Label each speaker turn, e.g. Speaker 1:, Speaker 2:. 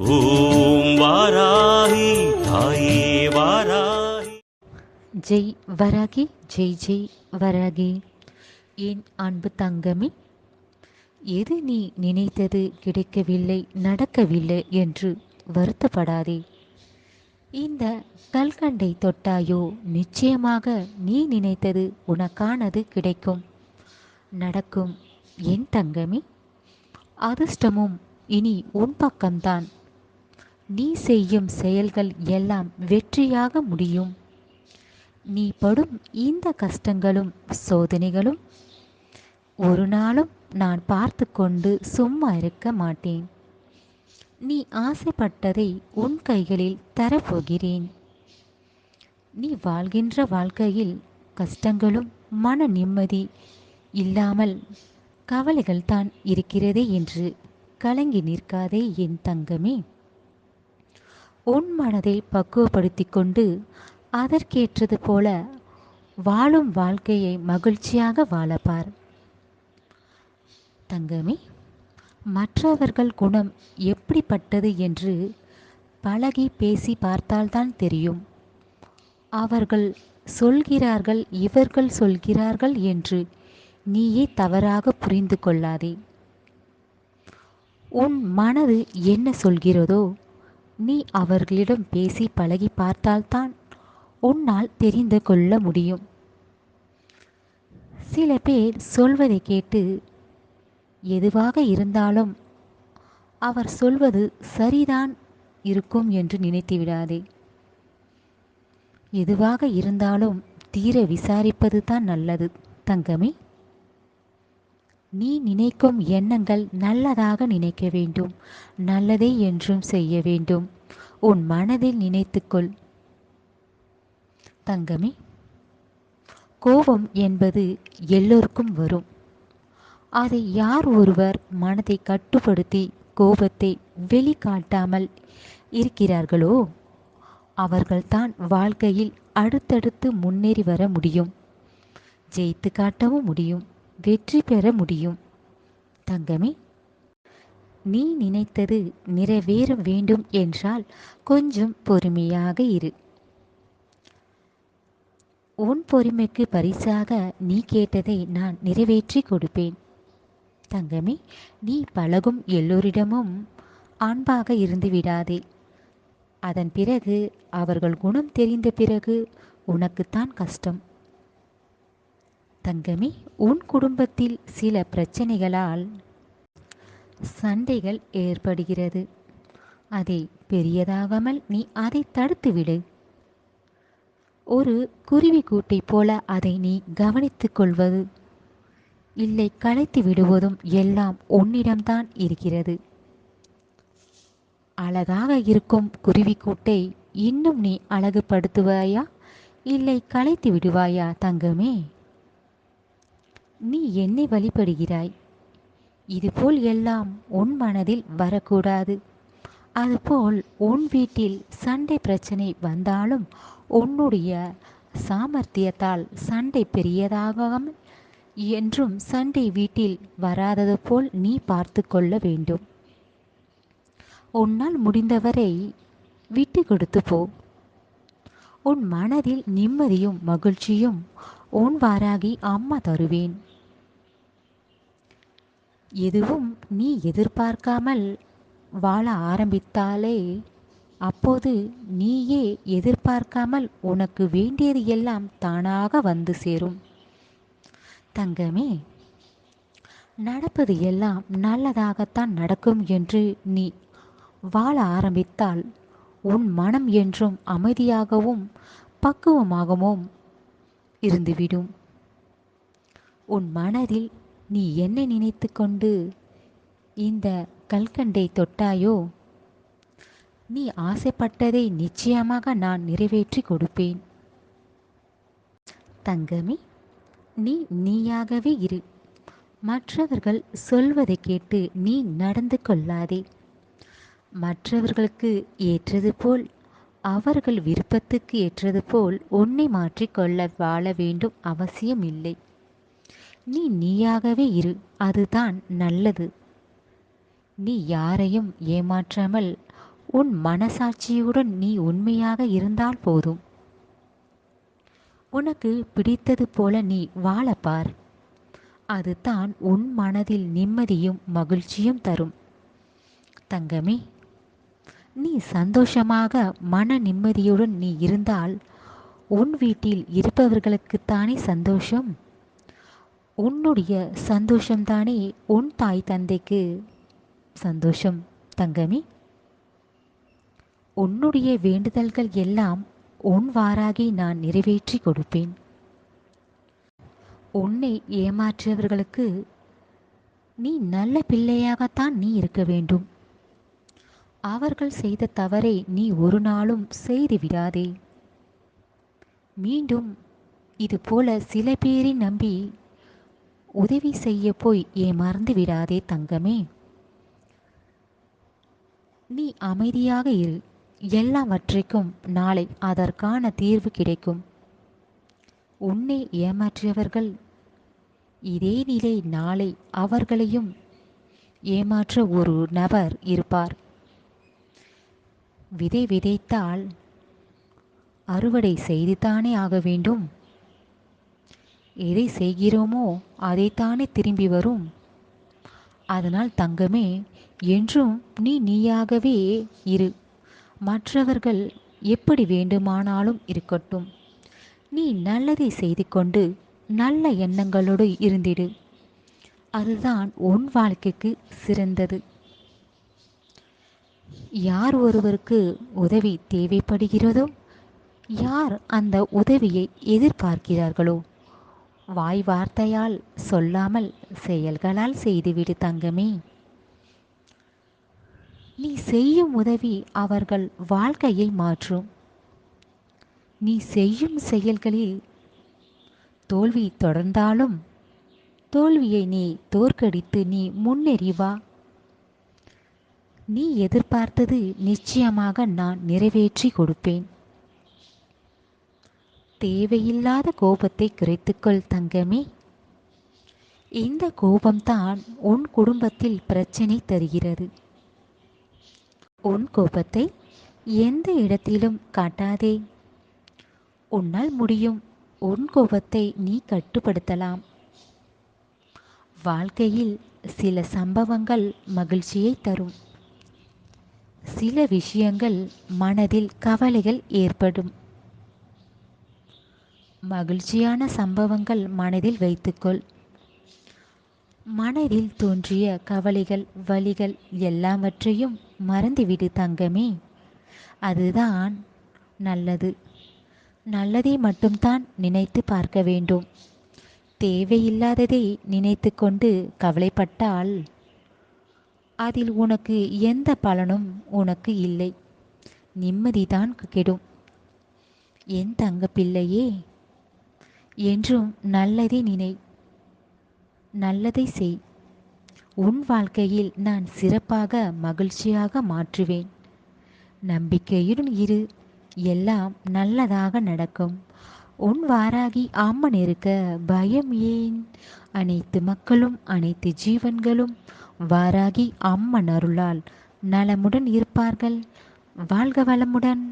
Speaker 1: ஓம் வாராகி தாயே வாராகி.
Speaker 2: ஜெய் வராகி ஜெய் ஜெய் வராகி. என் அன்பு தங்கமே எது நீ நினைத்தது கிடைக்கவில்லை நடக்கவில்லை என்று வருத்தப்படாதே. இந்த கல்கண்டை தொட்டாயோ நிச்சயமாக நீ நினைத்தது உனக்கானது கிடைக்கும். நடக்கும் என் தங்கமே. அதிர்ஷ்டமும் இனி உன் பக்கம்தான். நீ செய்யும் செயல்கள் எல்லாம் வெற்றியாக முடியும். நீ படும் இந்த கஷ்டங்களும் சோதனைகளும் ஒரு நாளும் நான் பார்த்து கொண்டு சும்மா இருக்க மாட்டேன். நீ ஆசைப்பட்டதை உன் கைகளில் தரப்போகிறேன். நீ வாழ்கின்ற வாழ்க்கையில் கஷ்டங்களும் மன நிம்மதி இல்லாமல் கவலைகள் தான் இருக்கிறதே என்று கலங்கி நிற்காதே என் தங்கமே. உன் மனதை பக்குவப்படுத்தி கொண்டு அதற்கேற்றது போல வாழும் வாழ்க்கையை மகிழ்ச்சியாக வாழப்பார். தங்கமே மற்றவர்கள் குணம் எப்படிப்பட்டது என்று பழகி பேசி பார்த்தால்தான் தெரியும். அவர்கள் சொல்கிறார்கள் இவர்கள் சொல்கிறார்கள் என்று நீயே தவறாக புரிந்து கொள்ளாதே. உன் மனது என்ன சொல்கிறதோ நீ அவர்களிடம் பேசி பழகி பார்த்தால்தான் உன்னால் தெரிந்து கொள்ள முடியும். சில பேர் சொல்வதை கேட்டு எதுவாக இருந்தாலும் அவர் சொல்வது சரிதான் இருக்கும் என்று நினைத்து விடாதே. எதுவாக இருந்தாலும் தீர விசாரிப்பது தான் நல்லது தங்கமே. நீ நினைக்கும் எண்ணங்கள் நல்லதாக நினைக்க வேண்டும். நல்லதே என்றும் செய்ய வேண்டும். உன் மனதில் நினைத்துக்கொள். தங்கமே கோபம் என்பது எல்லோருக்கும் வரும். அதை யார் ஒருவர் மனதை கட்டுப்படுத்தி கோபத்தை வெளிக்காட்டாமல் இருக்கிறார்களோ அவர்கள்தான் வாழ்க்கையில் அடுத்தடுத்து முன்னேறி வர முடியும். ஜெயித்து காட்டவும் முடியும். வெற்றி பெற முடியும். தங்கமே நீ நினைத்தது நிறைவேற வேண்டும் என்றால் கொஞ்சம் பொறுமையாக இரு. உன் பொறுமைக்கு பரிசாக நீ கேட்டதை நான் நிறைவேற்றி கொடுப்பேன். தங்கமே நீ பழகும் எல்லோரிடமும் அன்பாக இருந்து விடாதே. அதன் பிறகு அவர்கள் குணம் தெரிந்த பிறகு உனக்குத்தான் கஷ்டம். தங்கமே உன் குடும்பத்தில் சில பிரச்சனைகளால் சண்டைகள் ஏற்படுகிறது. அதை பெரியதாகாமல் நீ அதை தடுத்துவிடு. ஒரு குருவி கூட்டை போல அதை நீ கவனித்துக் கொள்வது. இல்லை களைத்து விடுவதும் எல்லாம் உன்னிடம்தான் இருக்கிறது. அழகாக இருக்கும் குருவிக்கூட்டை இன்னும் நீ அழகுபடுத்துவாயா? இல்லை களைத்து விடுவாயா தங்கமே? நீ என்னை வழிபடுகிறாய்? இதுபோல் எல்லாம் உன் மனதில் வரக்கூடாது. அதுபோல் உன் வீட்டில் சண்டை பிரச்சனை வந்தாலும் உன்னுடைய சாமர்த்தியத்தால் சண்டை பெரியதாகாமல் என்றும் சண்டை வீட்டில் வராதது போல் நீ பார்த்து கொள்ள வேண்டும். உன்னால் முடிந்தவரை விட்டு கொடுத்து போ. உன் மனதில் நிம்மதியும் மகிழ்ச்சியும் உன் வாராகி அம்மா தருவேன். எதுவும் நீ எதிர்பார்க்காமல் வாழ ஆரம்பித்தாலே அப்போது நீயே எதிர்பார்க்காமல் உனக்கு வேண்டியது எல்லாம் தானாக வந்து சேரும். தங்கமே நடப்பது எல்லாம் நல்லதாகத்தான் நடக்கும் என்று நீ வாழ ஆரம்பித்தால் உன் மனம் என்றும் அமைதியாகவும் பக்குவமாகவும் இருந்துவிடும். உன் மனதில் நீ என்ன நினைத்து கொண்டு இந்த கல்கண்டை தொட்டாயோ? நீ ஆசைப்பட்டதை நிச்சயமாக நான் நிறைவேற்றி கொடுப்பேன். தங்கமே நீ நீயாகவே இரு. மற்றவர்கள் சொல்வதை கேட்டு நீ நடந்து கொள்ளாதே. மற்றவர்களுக்கு ஏற்றது போல் அவர்கள் விருப்பத்துக்கு ஏற்றது போல் உன்னை மாற்றிக்கொள்ள வாழ வேண்டும் அவசியம் இல்லை நீ நீயாகவே இரு அதுதான் நல்லது. நீ யாரையும் ஏமாற்றாமல் உன் மனசாட்சியுடன் நீ உண்மையாக இருந்தால் போதும். உனக்கு பிடித்தது போல நீ வாழப்பார் அதுதான் உன் மனதில் நிம்மதியும் மகிழ்ச்சியும் தரும். தங்கமே நீ சந்தோஷமாக மன நிம்மதியுடன் நீ இருந்தால் உன் வீட்டில் இருப்பவர்களுக்குத்தானே சந்தோஷம்? உன்னுடைய சந்தோஷம்தானே உன் தாய் தந்தைக்கு சந்தோஷம் தங்கமே. உன்னுடைய வேண்டுதல்கள் எல்லாம் உன் வாராகி நான் நிறைவேற்றி கொடுப்பேன். உன்னை ஏமாற்றியவர்களுக்கு நீ நல்ல பிள்ளையாகத்தான் நீ இருக்க வேண்டும். அவர்கள் செய்த தவறை நீ ஒரு நாளும் செய்து விடாதே. மீண்டும் இது போல சில பேரை நம்பி உதவி செய்ய போய் ஏமாறந்து விடாதே தங்கமே. நீ அமைதியாக இரு. எல்லாவற்றைக்கும் நாளை அதற்கான தீர்வு கிடைக்கும். உன்னை ஏமாற்றியவர்கள் இதே நிலை நாளை அவர்களையும் ஏமாற்ற ஒரு நபர் இருப்பார். விதை விதைத்தால் அறுவடை செய்துதானே ஆக வேண்டும்? எதை செய்கிறோமோ அதைத்தானே திரும்பி வரும். அதனால் தங்கமே என்றும் நீ நீயாகவே இரு. மற்றவர்கள் எப்படி வேண்டுமானாலும் இருக்கட்டும். நீ நல்லதை செய்து கொண்டு நல்ல எண்ணங்களோடு இருந்திடு. அதுதான் உன் வாழ்க்கைக்கு சிறந்தது. யார் ஒருவருக்கு உதவி தேவைப்படுகிறதோ யார் அந்த உதவியை எதிர்பார்க்கிறார்களோ வாய் வார்த்தையால் சொல்லாமல் செயல்களால் செய்துவிடு தங்கமே. நீ செய்யும் உதவி அவர்கள் வாழ்க்கையை மாற்றும். நீ செய்யும் செயல்களில் தோல்வி தொடர்ந்தாலும் தோல்வியை நீ தோற்கடித்து நீ முன்னேறி வா. நீ எதிர்பார்த்தது நிச்சயமாக நான் நிறைவேற்றி கொடுப்பேன். தேவையில்லாத கோபத்தை குறைத்துக்கொள் தங்கமே. இந்த கோபம்தான் உன் குடும்பத்தில் பிரச்சனை தருகிறது. உன் கோபத்தை எந்த இடத்திலும் காட்டாதே. உன்னால் முடியும் உன் கோபத்தை நீ கட்டுப்படுத்தலாம். வாழ்க்கையில் சில சம்பவங்கள் மகிழ்ச்சியை தரும். சில விஷயங்கள் மனதில் கவலைகள் ஏற்படும். மகிழ்ச்சியான சம்பவங்கள் மனதில் வைத்துக்கொள். மனதில் தோன்றிய கவலைகள் வலிகள் எல்லாவற்றையும் மறந்துவிடு தங்கமே. அதுதான் நல்லது. நல்லதை மட்டும்தான் நினைத்து பார்க்க வேண்டும். தேவையில்லாததை நினைத்து கொண்டு கவலைப்பட்டால் அதில் உனக்கு எந்த பலனும் உனக்கு இல்லை. நிம்மதிதான் கெடும். என் தங்க பிள்ளையே என்றும் நல்லதை நினை நல்லதை செய். உன் வாழ்க்கையில் நான் சிறப்பாக மகிழ்ச்சியாக மாற்றுவேன். நம்பிக்கையுடன் இரு. எல்லாம் நல்லதாக நடக்கும். உன் வாராகி அம்மன் இருக்க பயம் ஏன்? அனைத்து மக்களும் அனைத்து ஜீவன்களும் வாராகி அம்மன் அருளால் நலமுடன் இருப்பார்கள். வாழ்க வளமுடன்.